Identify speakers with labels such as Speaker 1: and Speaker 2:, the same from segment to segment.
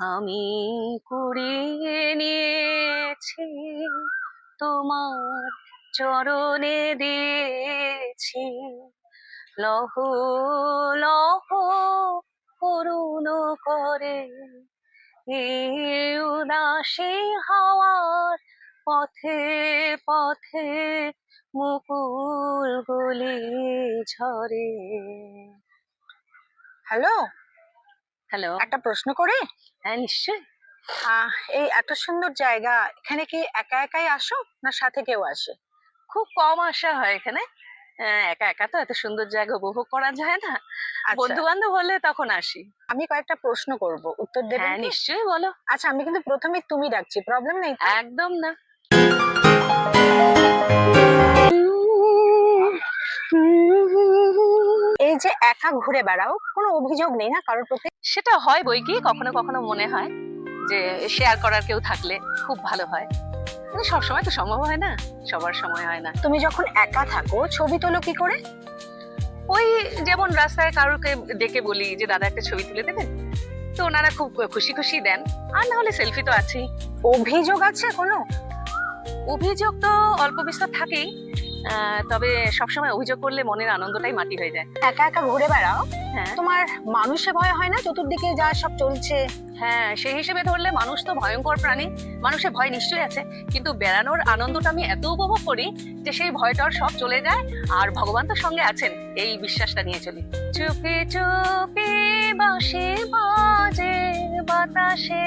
Speaker 1: আমি কুড়িয়ে নিয়েছি, তোমার চরণে দিয়েছি। লহ লহ, করুণ করে। উদাসী হাওয়ার পথে পথে মুকুল গুলি ঝরে।
Speaker 2: হ্যালো?
Speaker 1: হ্যালো
Speaker 2: একটা প্রশ্ন করে?
Speaker 1: হ্যাঁ নিশ্চয়ই।
Speaker 2: এই এত সুন্দর জায়গা এখানে কি একা একাই আসো না সাথে কেউ আসে?
Speaker 1: খুব কম আসা হয় এখানে। আহ, একা একা তো এত সুন্দর জায়গা উপভোগ করা যায় না।
Speaker 2: আচ্ছা,
Speaker 1: বন্ধু বান্ধব হলে তখন আসি।
Speaker 2: আমি কয়েকটা প্রশ্ন করব। উত্তর দেবেন
Speaker 1: হ্যাঁ নিশ্চয়ই বলো।
Speaker 2: আচ্ছা আমি কিন্তু প্রথমে তুমি ডাকছি প্রবলেম নেই
Speaker 1: একদম না।
Speaker 2: একা ঘুরে বেড়াও কোনো অভিযোগ নেই না কারোর প্রতি?
Speaker 1: সেটা হয় বই কি কখনো কখনো মনে হয় যে শেয়ার করার কেউ থাকলে খুব ভালো হয়। কিন্তু সবসময় তো সম্ভব হয় না সবার সময় হয় না।
Speaker 2: তুমি যখন একা থাকো ছবি তোলো কি করে?
Speaker 1: ওই যেমন রাস্তায় কারোকে ডেকে বলি যে দাদা একটা ছবি তুলে দেবেন? তো ওনারা খুব খুশি খুশি দেন। আর না হলে সেলফি তো আছেই।
Speaker 2: অভিযোগ আছে কোনো?
Speaker 1: অভিযোগ তো অল্প বিস্তর থাকেই। তবে সবসময় অভিযোগ করলে মনের আনন্দটাই মাটি হয়ে যায়।
Speaker 2: একা একা ঘুরে বেড়াও?
Speaker 1: হ্যাঁ।
Speaker 2: তোমার মানুষে ভয় হয় না? চতুর্দিকে যা সব চলছে।
Speaker 1: হ্যাঁ সেই হিসেবে ধরলে মানুষ তো ভয়ঙ্কর প্রাণী। মানুষে ভয় নিশ্চয়ই আছে। কিন্তু বেড়ানোর আনন্দটা আমি এত উপভোগ করি যে সেই ভয়টার সব চলে যায়। আর ভগবান তো সঙ্গে আছেন এই বিশ্বাসটা নিয়ে চলি। চুপি চুপি বাঁশি বাজে বাতাসে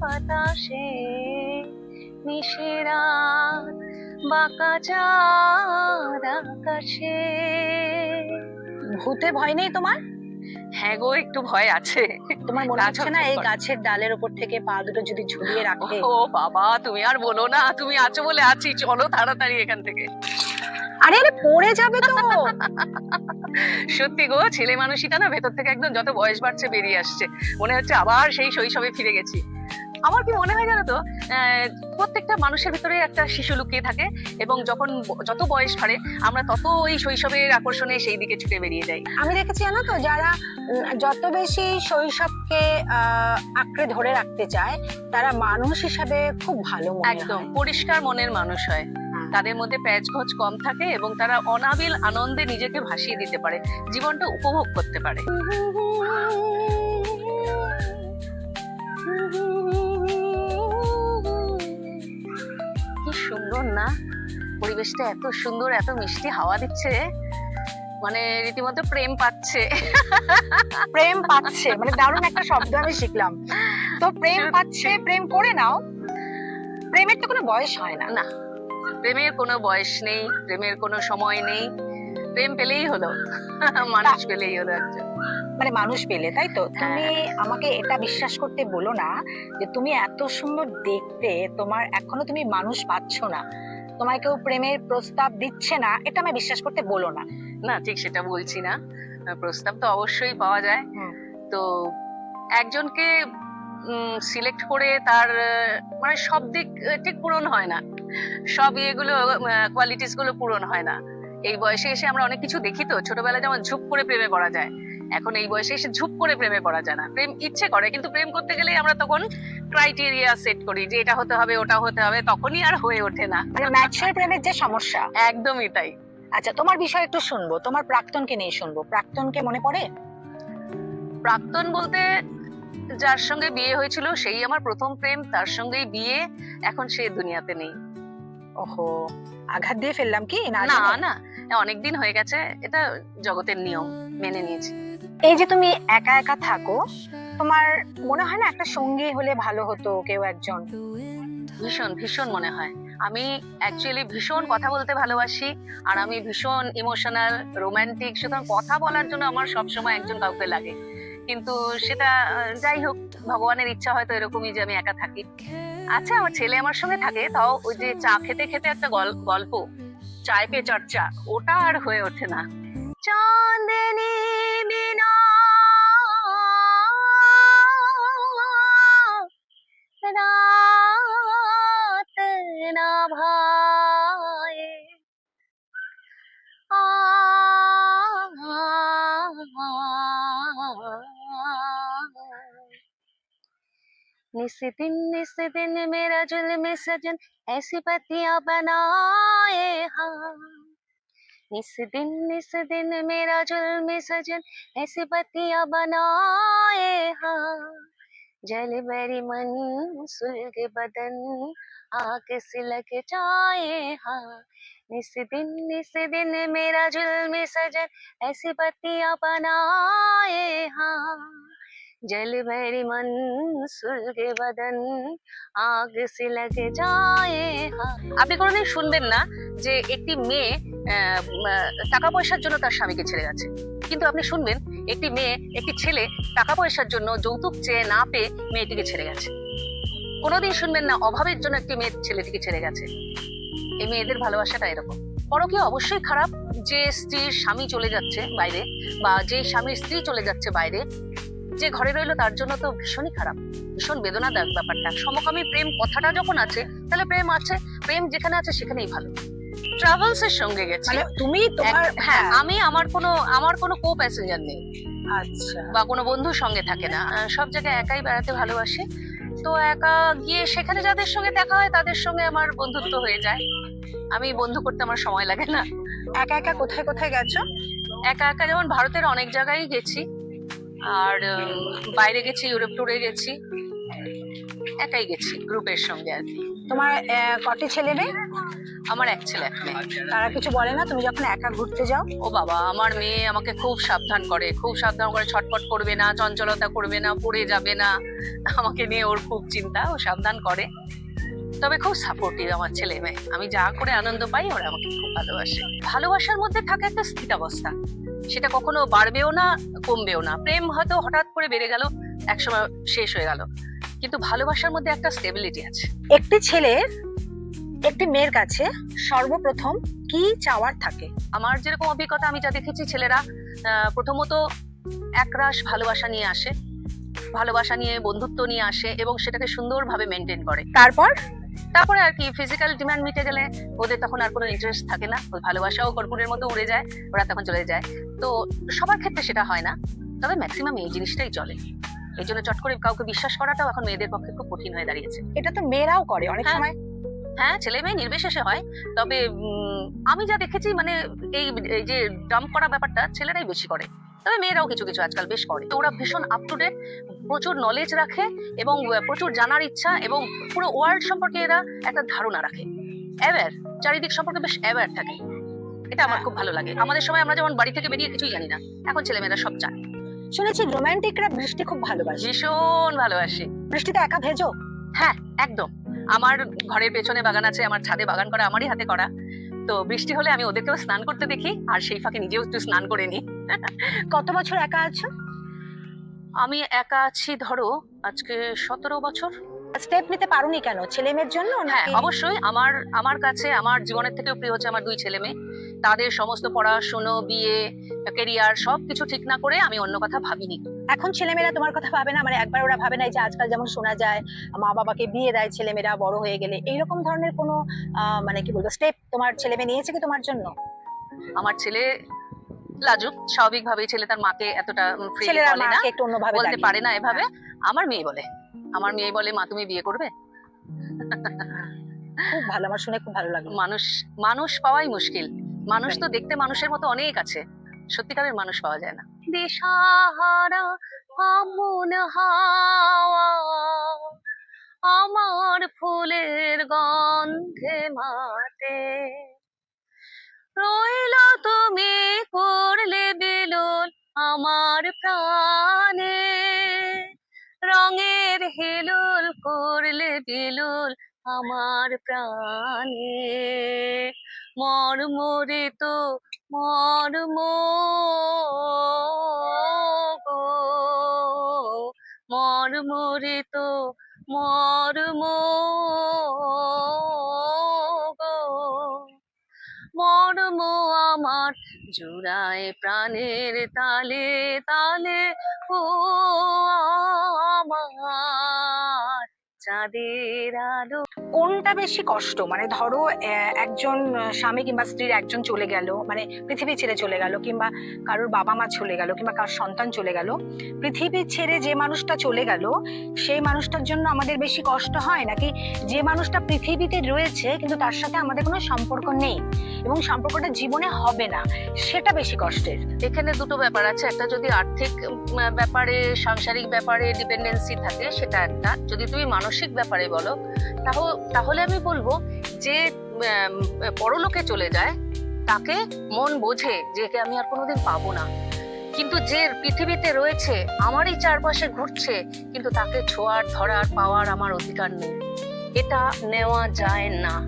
Speaker 1: বাতাসে নিশিরা বাঁকা চাঁদ আকাশে।
Speaker 2: ভূতে ভয় নেই তোমার?
Speaker 1: হ্যাঁ গো একটু ভয় আছে।
Speaker 2: তোমার মনে হচ্ছে না এই গাছের ডালের উপর থেকে পা দুটো যদি ঝুলিয়ে রাখে?
Speaker 1: ও বাবা তুমি আর বলো না তুমি আছো বলে আছি। চলো তাড়াতাড়ি এখান থেকে।
Speaker 2: আরে আরে পড়ে যাবে তো।
Speaker 1: সত্যি গো ছেলে মানুষইটা না ভেতর থেকে একদম যত বয়স বাড়ছে বেরিয়ে আসছে। মনে হচ্ছে আবার সেই শৈশবে ফিরে গেছি। আমার কি মনে হয় জানো তো প্রত্যেকটা মানুষের ভিতরে একটা শিশু লুকিয়ে থাকে এবং যখন যত বয়স বাড়ে আমরা তত ওই শৈশবের আকর্ষণে সেই দিকে ছুটে বেরিয়ে যাই
Speaker 2: আমি দেখেছি জানো তো যারা যত বেশি শৈশবকে আঁকড়ে ধরে রাখতে চায় তারা মানুষ হিসাবে খুব ভালো
Speaker 1: একদম পরিষ্কার মনের মানুষ হয়
Speaker 2: হ্যাঁ।
Speaker 1: তাদের মধ্যে প্যাচ ঘোচ কম থাকে এবং তারা অনাবিল আনন্দে নিজেকে ভাসিয়ে দিতে পারে জীবনটা উপভোগ করতে পারে সুন্দর না? পরিবেশটা এত সুন্দর এত মিষ্টি হাওয়া দিচ্ছে। মানে রীতিমতো প্রেম পাচ্ছে।
Speaker 2: প্রেম পাচ্ছে মানে দারুণ একটা শব্দ আমি শিখলাম। তো প্রেম পাচ্ছে প্রেম করে নাও। প্রেমের তো কোনো বয়স হয় না।
Speaker 1: না। প্রেমের কোনো বয়স নেই প্রেমের কোনো সময় নেই। প্রেম পেলেই হলো। মানুষ পেলেই হলো একজন।
Speaker 2: মানে মানুষ পেলে তাই তো?
Speaker 1: হ্যাঁ।
Speaker 2: তুমি আমাকে এটা বিশ্বাস করতে বলো না যে তুমি এত সুন্দর দেখতে তোমার এখনও তুমি মানুষ পাচ্ছ না। তোমায় কেউ প্রেমের প্রস্তাব দিচ্ছে না এটা আমি বিশ্বাস করতে বলো না।
Speaker 1: না ঠিক সেটা বলছি না। প্রস্তাব তো অবশ্যই পাওয়া যায়। তো একজনকে সিলেক্ট করে তার মানে সব দিক ঠিক পূরণ হয় না। সব ইয়েগুলো কোয়ালিটিসগুলো পূরণ হয় না। এই বয়সে এসে আমরা অনেক কিছু দেখি তো? ছোটবেলায় যেমন ঝুপ করে প্রেমে পড়া যায়। এখন এই বয়সে এসে ঝুপ করে প্রেমে পড়া যায় না। প্রেম ইচ্ছে করে কিন্তু প্রেম করতে গেলে আমরা তখন ক্রাইটেরিয়া সেট করি যে এটা হতে হবে ওটা হতে হবে তখনই আর হয়ে ওঠে না।
Speaker 2: মানে প্রেমের যে সমস্যা।
Speaker 1: একদমই তাই।
Speaker 2: আচ্ছা তোমার বিষয় একটু শুনব। তোমার প্রাক্তনকে নিয়ে শুনব। প্রাক্তনকে মনে পড়ে?
Speaker 1: প্রাক্তন বলতে যার সঙ্গে বিয়ে হয়েছিল সেই আমার প্রথম প্রেম তার সঙ্গেই বিয়ে এখন সে দুনিয়াতে নেই।
Speaker 2: ওহো আঘাত দিয়ে ফেললাম কি? না?
Speaker 1: না অনেকদিন হয়ে গেছে এটা জগতের নিয়ম মেনে নিয়েছি।
Speaker 2: এই যে তুমি একা একা থাকো, তোমার মনে হয় না একটা সঙ্গী হলে ভালো হতো কেউ একজন?
Speaker 1: ভীষণ ভীষণ মনে হয়। আমি অ্যাকচুয়ালি ভীষণ কথা বলতে ভালোবাসি, আর আমি ভীষণ ইমোশনাল রোমান্টিক সুতরাং কথা বলার জন্য আমার সবসময় একজন কাউকে লাগে। কিন্তু সেটা যাই হোক, ভগবানের ইচ্ছা হয়তো এরকমই যে আমি একা থাকি। আচ্ছা আমার ছেলে আমার সঙ্গে থাকে, তাও ওই যে চা খেতে খেতে একটা গল- গল্প, চায় পে চর্চা, ওটা আর হয়ে ওঠে না। चांदनी बिना रात ना भाए। आ, निस दिन निस दिन मेरा जुल्म सजन ऐसी पतियाँ बनाए हाँ। निस दिन निस दिन मेरा जुल्म सजन ऐसी पतियां बनाए हाँ जल बरी मन सुलग बदन आग सिलक जाए हाँ निस दिन निस दिन मेरा जुल्म सजन ऐसी पतियां बनाए हाँ जल भरी मन सुलगे बदन আগ সে লাগে যায় হ্যাঁ। আপনি কোনোদিন শুনবেন না যে একটি মেয়ে আহ, উম, আহ, টাকা পয়সার জন্য তার স্বামীকে ছেড়ে গেছে। কিন্তু আপনি শুনবেন, একটি মেয়ে, একটি ছেলে টাকা পয়সার জন্য যৌতুক চেয়ে না পেয়ে মেয়েটিকে ছেড়ে গেছে। কোনোদিন শুনবেন না, অভাবের জন্য একটি মেয়ে ছেলেটিকে ছেড়ে গেছে। এই মেয়েদের ভালোবাসাটা এরকম। পরকীয়া অবশ্যই খারাপ যে স্ত্রীর স্বামী চলে যাচ্ছে বাইরে বা যে স্বামীর স্ত্রী চলে যাচ্ছে বাইরে, যে ঘরে রইল তার জন্য তো ভীষণই খারাপ। ভীষণ বেদনাদায়ক ব্যাপারটা। সমকামী প্রেম কথাটা যখন আছে, তাহলে প্রেম আছে, প্রেম যেখানে আছে সেখানেই ভালো। ট্রাভেলস এর সঙ্গে গেছি।
Speaker 2: মানে তুমি তোমার
Speaker 1: হ্যাঁ আমি আমার কোনো আমার কোনো কো প্যাসেঞ্জার নেই।
Speaker 2: আচ্ছা।
Speaker 1: বা কোনো বন্ধুর সঙ্গে থাকে না। সব জায়গায় একাই বেড়াতে ভালোবাসি। তো একা গিয়ে সেখানে যাদের সঙ্গে দেখা হয় তাদের সঙ্গে আমার বন্ধুত্ব হয়ে যায়। আমি বন্ধু করতে আমার সময় লাগে না।
Speaker 2: একা একা কোথায় কোথায় গেছো?
Speaker 1: একা একা যেমন ভারতের অনেক জায়গায় গেছি। আর বাইরে গেছি ইউরোপ ট্যুরে গেছি। একাই গেছি গ্রুপের সঙ্গে আর কি।
Speaker 2: তোমার কটি ছেলে মেয়ে?
Speaker 1: আমার এক ছেলে এক মেয়ে।
Speaker 2: তারা কিছু বলে না তুমি যখন একা ঘুরতে যাও।
Speaker 1: ও বাবা আমার মেয়ে আমাকে খুব সাবধান করে খুব সাবধান করে ছটপট করবে না চঞ্চলতা করবে না পড়ে যাবে না। আমাকে নিয়ে ওর খুব চিন্তা ও সাবধান করে। তবে খুব সাপোর্টিভ আমার ছেলে মেয়ে। আমি যা করে আনন্দ পাই ওরা আমাকে খুব ভালোবাসে। ভালোবাসার মধ্যে থাকে একটা স্থিতাবস্থা। সেটা কখনো বাড়বেও না কমবেও না। প্রেম হয়তো হঠাৎ করে বেড়ে গেল একসময় শেষ হয়ে গেল। কিন্তু ভালোবাসার মধ্যে একটা স্টেবিলিটি আছে।
Speaker 2: একটি ছেলের একটি মেয়ের কাছে সর্বপ্রথম কি চাওয়ার থাকে?
Speaker 1: আমার যেরকম অভিজ্ঞতা আমি যা দেখেছি ছেলেরা প্রথমত একরাশ ভালোবাসা নিয়ে আসে ভালোবাসা নিয়ে বন্ধুত্ব নিয়ে আসে এবং সেটাকে সুন্দরভাবে মেনটেন করে।
Speaker 2: তারপর?
Speaker 1: তারপরে আর কি ফিজিক্যাল ডিমান্ড মিটে গেলে ওদের তখন আর কোনো ইন্টারেস্ট থাকে না। ওই ভালোবাসাও কর্পূরের মতো উড়ে যায় ওরা তখন চলে যায়। তো সবার ক্ষেত্রে সেটা হয় না তবে ম্যাক্সিমাম এই জিনিসটাই চলে। এই জন্য চট করে কাউকে বিশ্বাস করাটাও এখন মেয়েদের পক্ষে খুব কঠিন হয়ে দাঁড়িয়েছে।
Speaker 2: এটা তো মেয়েরাও করে অনেক
Speaker 1: হ্যাঁ।
Speaker 2: সময়
Speaker 1: হ্যাঁ ছেলে মেয়ে নির্বিশেষে হয়। তবে আমি যা দেখেছি মানে এই যে ডাম্প করা ব্যাপারটা ছেলেরাই বেশি করে। তবে মেয়েরাও কিছু কিছু আজকাল বেশ করে। তো ওরা ভীষণ আপ টু ডেট প্রচুর নলেজ রাখে এবং প্রচুর জানার ইচ্ছা এবং পুরো ওয়ার্ল্ড সম্পর্কে এরা একটা ধারণা রাখে। অ্যাওয়ার চারিদিক সম্পর্কে বেশ অ্যাওয়ার থাকে। এটা আমার
Speaker 2: হ্যাঁ।
Speaker 1: খুব ভালো লাগে। আমাদের সময় আমরা যেমন বাড়ি থেকে বেরিয়ে কিছুই জানি না এখন ছেলেমেয়েরা সব জানে।
Speaker 2: শুনেছি রোমান্টিকরা বৃষ্টি খুব ভালোবাসে।
Speaker 1: ভীষণ ভালোবাসি।
Speaker 2: বৃষ্টিতে একা ভেজো?
Speaker 1: হ্যাঁ একদম। আমার ঘরের পেছনে বাগান আছে আমার ছাদে বাগান করা আমারই হাতে করা। তো বৃষ্টি হলে আমি ওদেরকেও স্নান করতে দেখি আর সেই ফাঁকে নিজেও একটু স্নান করে নিই।
Speaker 2: কত বছর একা আছো?
Speaker 1: আমি একা আছি ধরো আজকে সতেরো বছর।
Speaker 2: স্টেপ নিতে পারোনি কেন? ছেলে মেয়ের জন্য
Speaker 1: হ্যাঁ অবশ্যই। আমার আমার কাছে আমার জীবনের থেকেও প্রিয় হচ্ছে আমার দুই ছেলে মেয়ে। তাদের সমস্ত পড়াশুনো বিয়ে কেরিয়ার সব কিছু ঠিক না করে আমি অন্য কথা ভাবিনি।
Speaker 2: এখন ছেলেমেয়েরা তোমার কথা ভাবে না? মানে একবার ওরা ভাবে না যে আজকাল যেমন শোনা যায় মা বাবাকে বিয়ে দেয় ছেলেমেয়েরা বড় হয়ে গেলে। এইরকম ধরনের কোনো মানে কি বলব স্টেপ তোমার ছেলে মেয়ে নিয়েছে কি তোমার জন্য?
Speaker 1: আমার ছেলে লাজুক স্বাভাবিকভাবেই ছেলে তার মাকে এতটা বলে না।
Speaker 2: একটু অন্যভাবে
Speaker 1: বলতে পারে না এভাবে। আমার মেয়ে বলে। আমার মেয়ে বলে মা তুমি বিয়ে করবে?
Speaker 2: খুব ভালো আমার শুনে খুব ভালো লাগল।
Speaker 1: মানুষ মানুষ পাওয়াই মুশকিল। মানুষ তো দেখতে মানুষের মতো অনেক আছে। সত্যিকারের মানুষ পাওয়া যায় না। দিশাহারা আমন হাওয়া, আমার ফুলের গন্ধে মাতে। রইল তুমি করলে বিলোল আমার প্রাণে, রঙের হেলুল করলে বিলুল আমার প্রাণে। মর্মরিত মর্ম গো মর্মরিত মর্ম মর্ম আমার জুড়ায় প্রাণের তালে তালে ও আমার চাঁদের আলো।
Speaker 2: কোনটা বেশি কষ্ট? মানে ধরো একজন স্বামী কিংবা স্ত্রীর একজন চলে গেল মানে পৃথিবী ছেড়ে চলে গেল কিংবা কারোর বাবা মা চলে গেল কিংবা কারোর সন্তান চলে গেল, পৃথিবী ছেড়ে যে মানুষটা চলে গেল, সেই মানুষটার জন্য আমাদের বেশি কষ্ট হয়? নাকি যে মানুষটা পৃথিবীতে রয়েছে, কিন্তু তার সাথে আমাদের কোনো সম্পর্ক নেই এবং সম্পর্কটা জীবনে হবে না, সেটা বেশি কষ্টের?
Speaker 1: এখানে দুটো ব্যাপার আছে। একটা যদি আর্থিক ব্যাপারে, সাংসারিক ব্যাপারে ডিপেন্ডেন্সি থাকে, সেটা একটা। যদি তুমি মানসিক ব্যাপারে বলো তাহলে আমি বলব যে পরলোকে চলে যায়, তাকে মন বোঝে যে আমি আর কোনোদিন পাবো না। কিন্তু যে পৃথিবীতে রয়েছে, আমারই চারপাশে ঘুরছে, কিন্তু তাকে ছোঁয়ার, ধরার, পাওয়ার আমার অধিকার নেই। এটা নেওয়া যায় না।